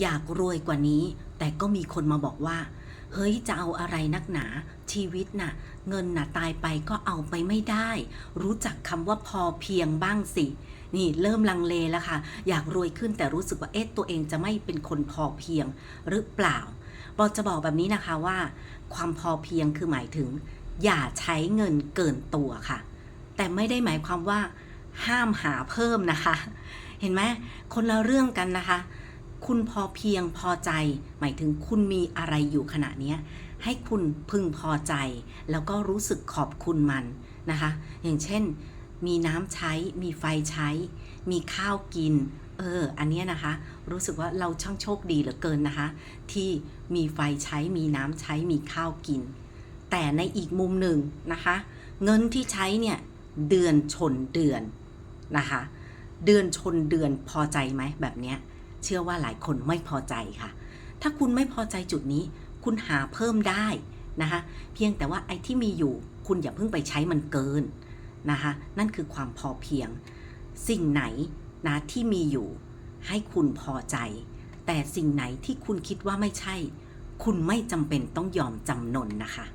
อยากรวยกว่านี้ แต่ก็มีคนมาบอกว่า เฮ้ยจะเอาอะไรนักหนา ชีวิตน่ะ เงินน่ะตายไปก็เอาไปไม่ได้ รู้จักคำว่าพอเพียงบ้างสินี่เริ่มลังเลแล้วค่ะ อยากรวยขึ้นแต่รู้สึกว่าเอ๊ะตัวเองจะไม่เป็นคนพอเพียงหรือเปล่าบอจะบอกแบบนี้นะคะว่า ความพอเพียงคือหมายถึง อย่าใช้เงินเกินตัวค่ะ แต่ไม่ได้หมายความว่า ห้ามหาเพิ่มนะคะ เห็นไหมคนละเรื่องกันนะคะ คุณพอเพียงพอใจ หมายถึงคุณมีอะไรอยู่ขณะนี้ให้คุณพึงพอใจ แล้วก็รู้สึกขอบคุณมันนะคะ อย่างเช่น มีน้ำใช้ มีไฟใช้ มีข้าวกิน เออ อันนี้นะคะ รู้สึกว่าเราช่างโชคดีเหลือเกินนะคะ ที่มีไฟใช้ มีน้ำใช้ มีข้าวกิน แต่ในอีกมุมหนึ่งนะคะ เงินที่ใช้เนี่ยเดือนชนเดือนนะคะ เดือนชนเดือนพอใจไหมแบบเนี้ย เชื่อว่าหลายคนไม่พอใจค่ะ ถ้าคุณไม่พอใจจุดนี้ คุณหาเพิ่มได้นะคะ เพียงแต่ว่าไอ้ที่มีอยู่ คุณอย่าเพิ่งไปใช้มันเกินนะคะ นั่นคือความพอเพียง สิ่งไหนนะที่มีอยู่ ให้คุณพอใจ แต่สิ่งไหนที่คุณคิดว่าไม่ใช่ คุณไม่จำเป็นต้องยอมจำนนนะคะ